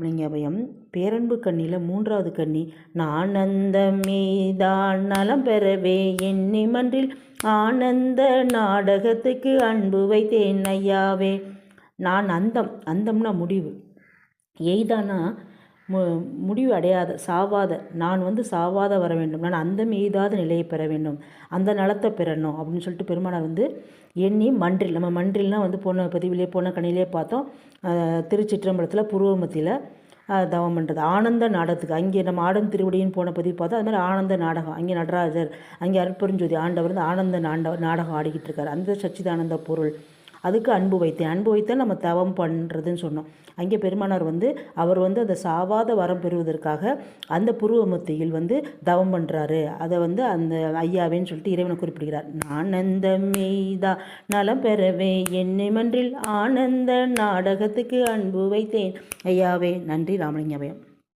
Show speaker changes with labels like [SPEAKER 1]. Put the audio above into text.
[SPEAKER 1] அப்படிங்க பயம். பேரன்பு கண்ணியில் மூன்றாவது கண்ணி நானந்த மீதான் நலம் பெறவே எண்ணி மன்றில் ஆனந்த நாடகத்துக்கு அன்பு வைத்தேன் ஐயாவே. நான் அந்தம் அந்தம்னா முடிவு. எய்தானா மு முடிவு அடையாத சாவாத நான் வந்து சாவாத வர வேண்டும். நான் அந்த மீதாத நிலையை பெற வேண்டும். அந்த நலத்தை பெறணும் அப்படின்னு சொல்லிட்டு பெருமானை வந்து எண்ணி மன்றில் நம்ம மன்றில்னால் வந்து போன பதிவிலே போன கணிலே பார்த்தோம். திருச்சிற்றம்பலத்தில் புருவமத்தியில் தவம் பண்ணுறது ஆனந்த நாடகத்துக்கு அங்கே நம்ம ஆடம் திருவடின்னு போன பதிவு பார்த்தோம் அது மாதிரி ஆனந்த நாடகம். அங்கே நடராஜர் அங்கே அற்பெருஞ்சோதி ஆண்டவர் வந்து ஆனந்த நாண்ட நாடகம் ஆடிக்கிட்டு இருக்கார். அந்த சச்சிதானந்த பொருள். அதுக்கு அன்பு வைத்தேன். அன்பு வைத்தேன் நம்ம தவம் பண்ணுறதுன்னு சொன்னோம். அங்கே பெருமானார் வந்து அவர் வந்து அந்த சாவாத வரம் பெறுவதற்காக அந்த புருவமத்தியில் வந்து தவம் பண்ணுறாரு அதை வந்து அந்த ஐயாவேன்னு சொல்லிட்டு இறைவனை குறிப்பிடுகிறார். ஆனந்த மெய்தா நலம் பெறவே என்னை மன்றில் ஆனந்த நாடகத்துக்கு அன்பு வைத்தேன். ஐயாவே நன்றி ராமலிங்கபயம்